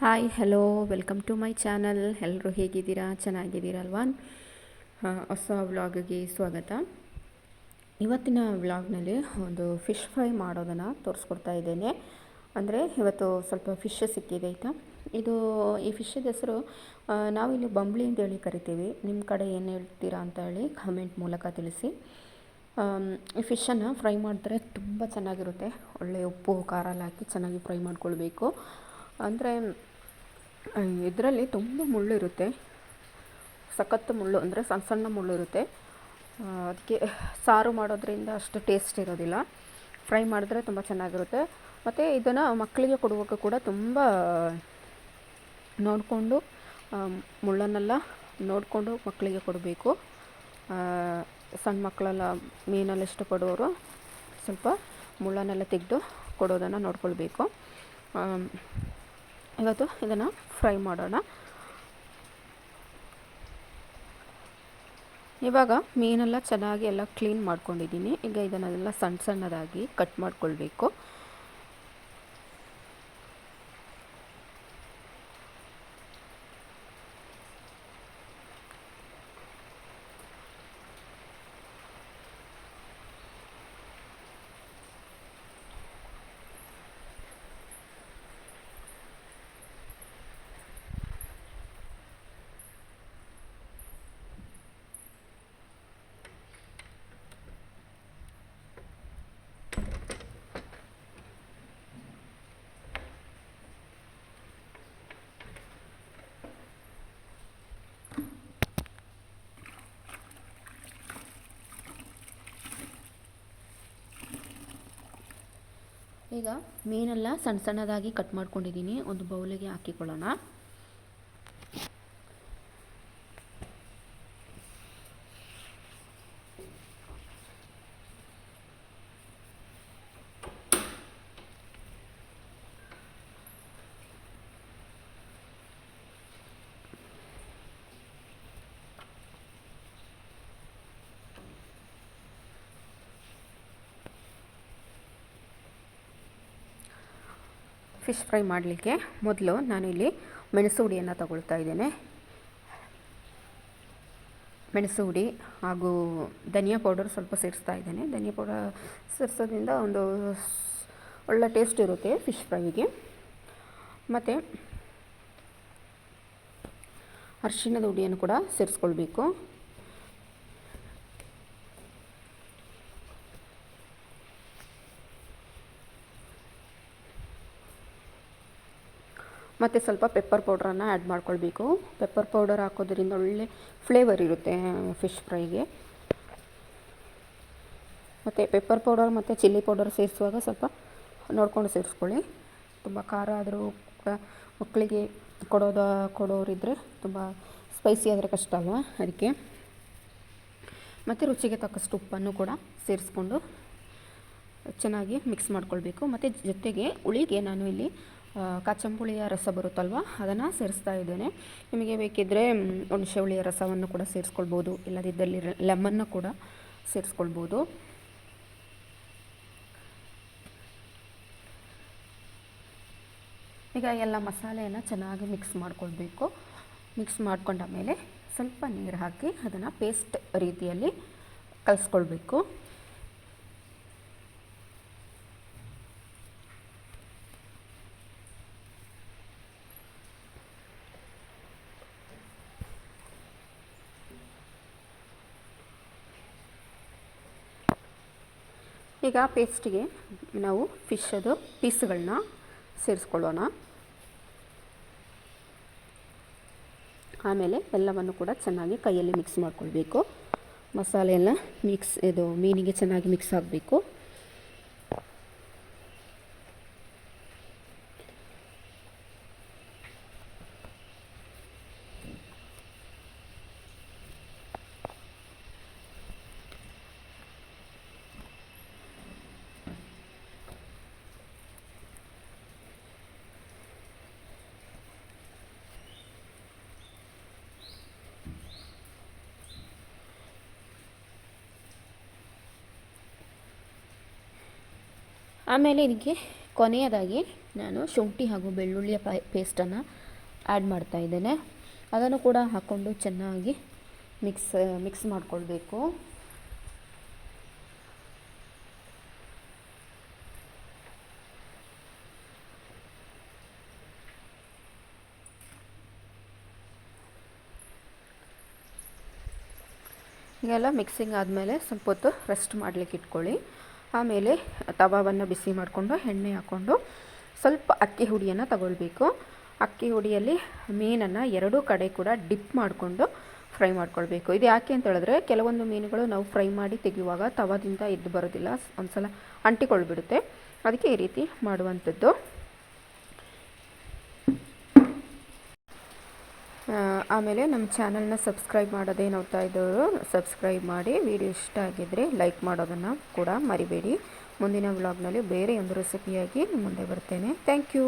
Hi hello welcome to my channel ಎಲ್ಲರೂ ಹೇಗಿದ್ದೀರಾ? ಚೆನ್ನಾಗಿದ್ದೀರಲ್ವಾ? ಹೊಸ ವ್ಲಾಗ್ಗೆ ಸ್ವಾಗತ. ಇವತ್ತಿನ ವ್ಲಾಗ್ನಲ್ಲಿ ಒಂದು ಫಿಶ್ ಫ್ರೈ ಮಾಡೋದನ್ನು ತೋರಿಸ್ಕೊಡ್ತಾ ಇದ್ದೇನೆ. ಅಂದರೆ ಇವತ್ತು ಸ್ವಲ್ಪ ಫಿಶ್ ಸಿಕ್ಕಿದೆ, ಆಯಿತಾ? ಇದು, ಈ ಫಿಶ್ಶದ ಹೆಸರು ನಾವಿಲ್ಲಿ ಬಂಬ್ಳಿ ಅಂತೇಳಿ ಕರಿತೀವಿ. ನಿಮ್ಮ ಕಡೆ ಏನು ಹೇಳ್ತೀರಾ ಅಂತ ಹೇಳಿ ಕಮೆಂಟ್ ಮೂಲಕ ತಿಳಿಸಿ. ಈ ಫಿಶನ್ನು ಫ್ರೈ ಮಾಡಿದ್ರೆ ತುಂಬ ಚೆನ್ನಾಗಿರುತ್ತೆ. ಒಳ್ಳೆಯ ಉಪ್ಪು, ಖಾರ ಎಲ್ಲ ಹಾಕಿ ಚೆನ್ನಾಗಿ ಫ್ರೈ ಮಾಡ್ಕೊಳ್ಬೇಕು. ಅಂದರೆ ಇದರಲ್ಲಿ ತುಂಬ ಮುಳ್ಳಿರುತ್ತೆ ಸಖತ್ತು ಮುಳ್ಳು ಅಂದರೆ ಸಣ್ಣ ಸಣ್ಣ ಮುಳ್ಳು ಇರುತ್ತೆ. ಅದಕ್ಕೆ ಸಾರು ಮಾಡೋದ್ರಿಂದ ಅಷ್ಟು ಟೇಸ್ಟ್ ಇರೋದಿಲ್ಲ. ಫ್ರೈ ಮಾಡಿದ್ರೆ ತುಂಬ ಚೆನ್ನಾಗಿರುತ್ತೆ. ಮತ್ತು ಇದನ್ನು ಮಕ್ಕಳಿಗೆ ಕೊಡುವಾಗ ಕೂಡ ತುಂಬ ನೋಡಿಕೊಂಡು ಮುಳ್ಳನ್ನೆಲ್ಲ ನೋಡಿಕೊಂಡು ಮಕ್ಕಳಿಗೆ ಕೊಡಬೇಕು. ಸಣ್ಣ ಮಕ್ಕಳೆಲ್ಲ ಮೀನಲ್ಲಿ ಇಷ್ಟಪಡೋರು ಸ್ವಲ್ಪ ಮುಳ್ಳನ್ನೆಲ್ಲ ತೆಗೆದು ಕೊಡೋದನ್ನು ನೋಡ್ಕೊಳ್ಬೇಕು. ಇವತ್ತು ಇದನ್ನು ಫ್ರೈ ಮಾಡೋಣ. ಇವಾಗ ಮೀನೆಲ್ಲ ಚೆನ್ನಾಗಿ ಎಲ್ಲ ಕ್ಲೀನ್ ಮಾಡ್ಕೊಂಡಿದ್ದೀನಿ. ಈಗ ಇದನ್ನೆಲ್ಲ ಸಣ್ಣ ಸಣ್ಣದಾಗಿ ಕಟ್ ಮಾಡ್ಕೊಳ್ಬೇಕು. ಈಗ ಮೀನೆಲ್ಲ ಸಣ್ಣ ಸಣ್ಣದಾಗಿ ಕಟ್ ಮಾಡ್ಕೊಂಡಿದ್ದೀನಿ. ಒಂದು ಬೌಲಿಗೆ ಹಾಕಿಕೊಳ್ಳೋಣ. ಫಿಶ್ ಫ್ರೈ ಮಾಡಲಿಕ್ಕೆ ಮೊದಲು ನಾನಿಲ್ಲಿ ಮೆಣಸು ಹುಡಿಯನ್ನು ತಗೊಳ್ತಾ ಇದ್ದೇನೆ. ಮೆಣಸು ಹುಡಿ ಹಾಗೂ ಧನಿಯಾ ಪೌಡರ್ ಸ್ವಲ್ಪ ಸೇರಿಸ್ತಾ ಇದ್ದೇನೆ. ಧನಿಯಾ ಪೌಡರ್ ಸೇರಿಸೋದ್ರಿಂದ ಒಂದು ಒಳ್ಳೆ ಟೇಸ್ಟ್ ಇರುತ್ತೆ ಫಿಶ್ ಫ್ರೈಗೆ. ಮತ್ತು ಅರಿಶಿಣದ ಹುಡಿಯನ್ನು ಕೂಡ ಸೇರಿಸ್ಕೊಳ್ಬೇಕು. ಮತ್ತು ಸ್ವಲ್ಪ ಪೆಪ್ಪರ್ ಪೌಡ್ರನ್ನು ಆ್ಯಡ್ ಮಾಡ್ಕೊಳ್ಬೇಕು. ಪೆಪ್ಪರ್ ಪೌಡರ್ ಹಾಕೋದ್ರಿಂದ ಒಳ್ಳೆ ಫ್ಲೇವರ್ ಇರುತ್ತೆ ಫಿಶ್ ಫ್ರೈಗೆ ಮತ್ತು ಪೆಪ್ಪರ್ ಪೌಡರ್ ಮತ್ತು ಚಿಲ್ಲಿ ಪೌಡರ್ ಸೇರಿಸುವಾಗ ಸ್ವಲ್ಪ ನೋಡ್ಕೊಂಡು ಸೇರಿಸ್ಕೊಳ್ಳಿ. ತುಂಬ ಖಾರ ಆದರೂ ಮಕ್ಕಳಿಗೆ ಕೊಡೋದ ಕೊಡೋರಿದ್ದರೆ ತುಂಬ ಸ್ಪೈಸಿ ಆದರೆ ಕಷ್ಟ ಅಲ್ವಾ ಅದಕ್ಕೆ. ಮತ್ತು ರುಚಿಗೆ ತಕ್ಕಷ್ಟು ಉಪ್ಪನ್ನು ಕೂಡ ಸೇರಿಸ್ಕೊಂಡು ಚೆನ್ನಾಗಿ ಮಿಕ್ಸ್ ಮಾಡ್ಕೊಳ್ಬೇಕು. ಮತ್ತು ಜೊತೆಗೆ ಹುಳಿಗೆ ನಾನು ಇಲ್ಲಿ ಆ, ಕಾಚಂಪುಳಿಯ ರಸ ಬರುತ್ತಲ್ವ? ಅದನ್ನು ಸೇರಿಸ್ತಾ ಇದ್ದೇನೆ. ನಿಮಗೆ ಬೇಕಿದ್ದರೆ ಹುಣಸೆಹುಳಿಯ ಹುಣಸೆ ಹುಳಿಯ ರಸವನ್ನು ಕೂಡ ಸೇರಿಸ್ಕೊಳ್ಬೋದು. ಇಲ್ಲದಿದ್ದಲ್ಲಿ ಲೆಮನ್ನ ಕೂಡ ಸೇರಿಸ್ಕೊಳ್ಬೋದು. ಈಗ ಎಲ್ಲ ಮಸಾಲೆಯನ್ನು ಚೆನ್ನಾಗಿ ಮಿಕ್ಸ್ ಮಾಡ್ಕೊಳ್ಬೇಕು. ಮಿಕ್ಸ್ ಮಾಡ್ಕೊಂಡ ಮೇಲೆ ಸ್ವಲ್ಪ ನೀರು ಹಾಕಿ ಅದನ್ನು ಪೇಸ್ಟ್ ರೀತಿಯಲ್ಲಿ ಕಲಿಸ್ಕೊಳ್ಬೇಕು. ಈಗ ಪೇಸ್ಟಿಗೆ ನಾವು ಫಿಶದು ಪೀಸ್ಗಳನ್ನ ಸೇರಿಸ್ಕೊಳ್ಳೋಣ. ಆಮೇಲೆ ಎಲ್ಲವನ್ನು ಕೂಡ ಚೆನ್ನಾಗಿ ಕೈಯಲ್ಲಿ ಮಿಕ್ಸ್ ಮಾಡ್ಕೊಳ್ಬೇಕು. ಮಸಾಲೆ ಎಲ್ಲ ಮಿಕ್ಸ್ ಇದು ಮೀನಿಗೆ ಚೆನ್ನಾಗಿ ಮಿಕ್ಸ್ ಆಗಬೇಕು. ಆಮೇಲೆ ಇದಕ್ಕೆ ಕೊನೆಯದಾಗಿ ನಾನು ಶುಂಠಿ ಹಾಗೂ ಬೆಳ್ಳುಳ್ಳಿಯ ಪೇಸ್ಟನ್ನು ಆ್ಯಡ್ ಮಾಡ್ತಾ ಇದ್ದೇನೆ. ಅದನ್ನು ಕೂಡ ಹಾಕ್ಕೊಂಡು ಚೆನ್ನಾಗಿ ಮಿಕ್ಸ್ ಮಿಕ್ಸ್ ಮಾಡಿಕೊಳ್ಬೇಕು. ಹೀಗೆಲ್ಲ ಮಿಕ್ಸಿಂಗ್ ಆದಮೇಲೆ ಸ್ವಲ್ಪ ಹೊತ್ತು ರೆಸ್ಟ್ ಮಾಡಲಿಕ್ಕೆ ಇಟ್ಕೊಳ್ಳಿ. ಆಮೇಲೆ ತವಾವನ್ನು ಬಿಸಿ ಮಾಡಿಕೊಂಡು, ಎಣ್ಣೆ ಹಾಕ್ಕೊಂಡು ಸ್ವಲ್ಪ ಅಕ್ಕಿ ಹುಡಿಯನ್ನು ತಗೊಳ್ಬೇಕು. ಅಕ್ಕಿ ಹುಡಿಯಲ್ಲಿ ಮೀನನ್ನು ಎರಡೂ ಕಡೆ ಕೂಡ ಡಿಪ್ ಮಾಡಿಕೊಂಡು ಫ್ರೈ ಮಾಡ್ಕೊಳ್ಬೇಕು. ಇದು ಯಾಕೆ ಅಂತ ಹೇಳಿದ್ರೆ, ಕೆಲವೊಂದು ಮೀನುಗಳು ನಾವು ಫ್ರೈ ಮಾಡಿ ತೆಗೆಯುವಾಗ ತವಾದಿಂದ ಎದ್ದು ಬರೋದಿಲ್ಲ ಒಂದು ಸಲ ಅಂಟಿಕೊಳ್ಬಿಡುತ್ತೆ. ಅದಕ್ಕೆ ಈ ರೀತಿ ಮಾಡುವಂಥದ್ದು. ಆಮೇಲೆ ನಮ್ಮ ಚಾನಲ್ನ ಸಬ್ಸ್ಕ್ರೈಬ್ ಮಾಡೋದೇ ನೋಡ್ತಾ ಇದ್ದವರು ಸಬ್ಸ್ಕ್ರೈಬ್ ಮಾಡಿ, ವಿಡಿಯೋ ಇಷ್ಟ ಆಗಿದ್ದರೆ ಲೈಕ್ ಮಾಡೋದನ್ನು ಕೂಡ ಮರಿಬೇಡಿ. ಮುಂದಿನ ವ್ಲಾಗ್ನಲ್ಲಿ ಬೇರೆ ಒಂದು ರೆಸಿಪಿಯಾಗಿ ಮುಂದೆ ಬರ್ತೇನೆ. Thank you.